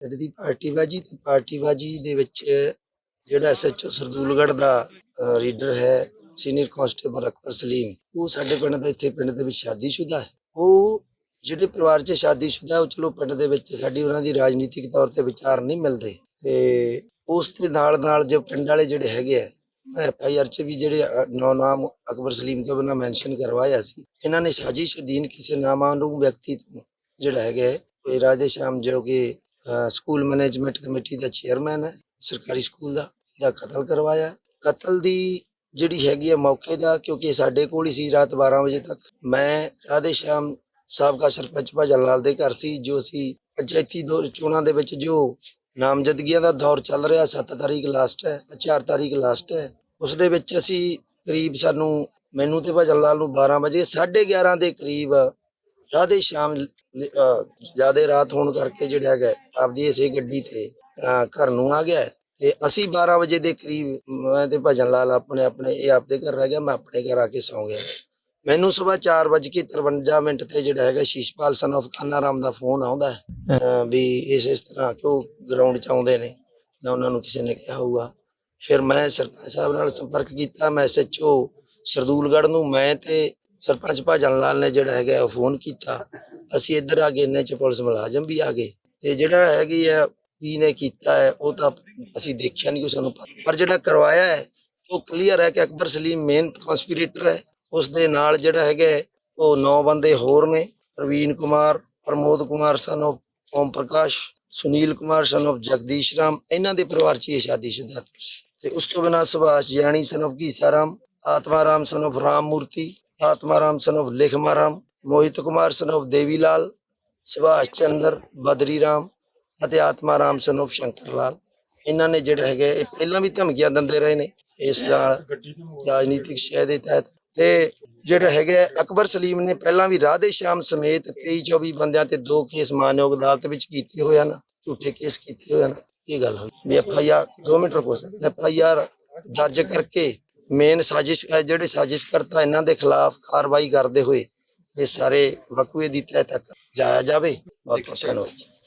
ਜਿਹੜੀ ਦੀ ਪਾਰਟੀਬਾਜੀ ਤੇ ਪਾਰਟੀਬਾਜੀ ਦੇ ਵਿੱਚ ਜਿਹੜਾ ਐਸਐਚਓ ਸਰਦੂਲਗੜ੍ਹ ਦਾ ਰੀਡਰ ਹੈ, ਸੀਨੀਅਰ ਕਾਂਸਟੇਬਲ ਅਕਬਰ ਸਲੀਮ, ਉਹ ਸਾਡੇ ਪਿੰਡ ਦੇ, ਇੱਥੇ ਪਿੰਡ ਦੇ ਵਿੱਚ ਸ਼ਾਦੀशुदा ਹੈ। ਉਹ ਜਿਹੜੇ ਪਰਿਵਾਰ 'ਚ ਸ਼ਾਦੀशुदा, ਉਹ ਚਲੋ ਪਿੰਡ ਦੇ ਵਿੱਚ ਸਾਡੀ ਉਹਨਾਂ ਦੀ ਰਾਜਨੀਤਿਕ ਤੌਰ ਤੇ ਵਿਚਾਰ ਨਹੀਂ ਮਿਲਦੇ ਤੇ ਉਸ ਦੇ ਨਾਲ ਨਾਲ ਜੋ ਪਿੰਡ ਵਾਲੇ ਜਿਹੜੇ ਹੈਗੇ ਆ ਐਫ ਆਈ ਆਰ 'ਚ ਵੀ ਜਿਹੜੇ ਨੌ ਨਾਮ ਅਕਬਰ ਸਲੀਮ ਤੋਂ ਬਿਨਾਂ ਮੈਂਸ਼ਨ ਕਰਵਾਇਆ ਸੀ, ਇਹਨਾਂ ਨੇ ਸਾਜ਼ਿਸ਼ ਅਧੀਨ ਕਿਸੇ ਨਾਮਾਨੂਮ ਵਿਅਕਤੀ ਤੋਂ ਜਿਹੜਾ ਹੈਗਾ ਇਹ ਰਾਜੇ ਸ਼ਾਮ ਜੋ ਕਿ ਸਕੂਲ ਮੈਨੇਜਮੈਂਟ ਕਮੇਟੀ ਦਾ ਚੇਅਰਮੈਨ ਹੈ, ਸਰਕਾਰੀ ਸਕੂਲ ਦਾ, ਇਹਦਾ ਕਤਲ ਕਰਵਾਇਆ ਕਤਲ ਦੀ ਜਿਹੜੀ ਹੈਗੀ ਹੈ ਮੌਕੇ ਦਾ, ਕਿਉਂਕਿ ਸਾਡੇ ਕੋਲ ਹੀ ਸੀ ਰਾਤ 12 ਵਜੇ ਤੱਕ। ਮੈਂ ਰਾਧੇ ਸ਼ਾਮ ਸਾਬਕਾ ਸਰਪੰਚ ਭਜਨ ਲਾਲ ਦੇ ਘਰ ਸੀ, ਜੋ ਅਸੀਂ ਪੰਚਾਇਤੀ ਦੌਰ ਚੋਣਾਂ ਦੇ ਵਿੱਚ ਜੋ ਨਾਮਜ਼ਦਗੀਆਂ ਦਾ ਦੌਰ ਚੱਲ ਰਿਹਾ 7 ਤਾਰੀਖ ਲਾਸਟ ਹੈ 4 ਤਾਰੀਖ ਲਾਸਟ ਹੈ, ਉਸ ਦੇ ਵਿੱਚ ਅਸੀਂ ਕਰੀਬ ਸਾਨੂੰ, ਮੈਨੂੰ ਤੇ ਭਜਨ ਲਾਲ ਨੂੰ 12 ਵਜੇ 11:30 ਦੇ ਕਰੀਬ ਰਾਧੇ ਸ਼ਾਮ ਜਿਆਦੇ ਰਾਤ ਹੋਣ ਕਰਕੇ ਜਿਹੜਾ ਹੈਗਾ, ਆਪਦੀ ਇਸੇ ਗੱਡੀ ਤੇ ਘਰ ਨੂੰ ਆ ਗਿਆ। ਤੇ ਅਸੀਂ 12 ਵਜੇ ਦੇ ਕਰੀਬ ਮੈਂ ਤੇ ਭਜਨ ਲਾਲ ਆਪਣੇ ਆਪਣੇ, ਇਹ ਆਪਦੇ ਘਰ ਰਹਿ ਗਿਆ, ਮੈਂ ਆਪਣੇ ਘਰ ਆ ਕੇ ਸੌਂ ਗਿਆ। ਮੈਨੂੰ ਸਵੇਰ 4:53 ਮਿੰਟ ਤੇ ਜਿਹੜਾ ਹੈਗਾ ਸ਼ੀਸ਼ਪਾਲ ਸਨ of ਕਾਨਾ ਦਾ ਫੋਨ ਆਉਂਦਾ ਵੀ ਇਸ ਇਸ ਤਰ੍ਹਾਂ ਕਿਉਂ ਗਰਾਊਂਡ 'ਚ ਆਉਂਦੇ ਨੇ? ਜਾਂ ਉਹਨਾਂ ਨੂੰ ਕਿਸੇ ਨੇ ਕਿਹਾ ਹੋਊਗਾ। ਫਿਰ ਮੈਂ ਸਰਪੰਚ ਸਾਹਿਬ ਨਾਲ ਸੰਪਰਕ ਕੀਤਾ, ਮੈਂ ਐਸਐਚਓ ਸਰਦੂਲਗੜ੍ਹ ਨੂੰ, ਮੈਂ ਤੇ ਸਰਪੰਚ ਭਾਜਨ ਲਾਲ ਨੇ ਜਿਹੜਾ ਹੈਗਾ ਉਹ ਫੋਨ ਕੀਤਾ। ਅਸੀਂ ਇੱਧਰ ਆ ਗਏ, ਇੰਨੇ ਚ ਪੁਲਿਸ ਮੁਲਾਜ਼ਮ ਵੀ ਆ ਗਏ। ਤੇ ਜਿਹੜਾ ਹੈਗੀ ਆ, ਕੀ ਨੇ ਕੀਤਾ ਹੈ, ਉਹ ਤਾਂ ਅਸੀਂ ਦੇਖਿਆ ਨਹੀਂ ਕਿ ਸਾਨੂੰ ਪਰ ਜਿਹੜਾ ਕਰਵਾਇਆ ਹੈ, ਉਹ ਕਲੀਅਰ ਹੈ ਕਿ ਅਕਬਰ ਸਲੀਮ ਮੇਨ ਕਨਸਪੀਰੇਟਰ ਹੈ। ਉਸ ਦੇ ਨਾਲ ਜਿਹੜਾ ਹੈਗਾ, ਉਹ ਨੌ ਬੰਦੇ ਹੋਰ ਨੇ। ਪ੍ਰਵੀਨ ਕੁਮਾਰ, ਪ੍ਰਮੋਦ ਕੁਮਾਰ ਸਨ of Om Prakash, Sunil Kumar son of Jagdish Ram, ਇਹਨਾਂ ਦੇ ਪਰਿਵਾਰ 'ਚ ਇਹ ਸ਼ਾਦੀशुदा ਸੀ ਤੇ ਉਸ ਤੋਂ ਬਿਨਾਂ ਸੁਭਾਸ਼ ਯਾਨੀ ਸਨ of ਘੀਸਾ ਰਾਮ, ਆਤਮਾ ਰਾਮ ਸਨ of ਰਾਮ ਮੂਰਤੀ ਆਤਮਾ ਰਾਮ ਸਨ of Ram Mohit Kumar son of ਦੇਵੀ ਸੁਭਾਸ਼ ਚੰਦਰ ਬਦਰੀ ਅਤੇ ਆਤਮਾ ਰਾਮ ਸਨ of ਇਹਨਾਂ ਨੇ ਜਿਹੜਾ ਹੈਗਾ, ਇਹ ਪਹਿਲਾਂ ਵੀ ਧਮਕੀਆਂ ਦਿੰਦੇ ਰਹੇ ਨੇ ਇਸ ਨਾਲ ਰਾਜਨੀਤਿਕ ਸ਼ੈ ਦੇ ਤਹਿਤ। ਤੇ ਜਿਹੜਾ ਹੈਗਾ ਅਕਬਰ ਸਲੀਮ ਨੇ ਪਹਿਲਾਂ ਵੀ ਰਾਧੇ ਸ਼ਾਮ ਸਮੇਤ 23 24 ਬੰਦਿਆਂ ਤੇ ਦੋ ਕੇਸ ਮਾਨਯੋਗ ਅਦਾਲਤ ਵਿੱਚ ਕੀਤੇ ਹੋਏ ਹਨ, ਝੂਠੇ ਕੇਸ ਕੀਤੇ ਹੋਏ ਹਨ। ਇਹ ਗੱਲ ਹੋਈ? ਵੀ ਐਫ ਆਈ ਆਰ 2 ਮਿੰਟ ਰੁਕੋ ਸਰ। ਐਫ ਆਈ ਆਰ ਦਰਜ ਕਰਕੇ ਮੇਨ ਸਾਜ਼ਿਸ਼ ਜਿਹੜੇ ਸਾਜ਼ਿਸ਼ ਕਰਤਾ ਇਹਨਾਂ ਦੇ ਖਿਲਾਫ ਕਾਰਵਾਈ ਕਰਦੇ ਹੋਏ ਇਹ ਸਾਰੇ ਵਕੂਏ ਦੀ ਤਹਿ ਤੱਕ ਜਾਇਆ ਜਾਵੇ। ਬਹੁਤ ਬਹੁਤ ਧੰਨਵਾਦ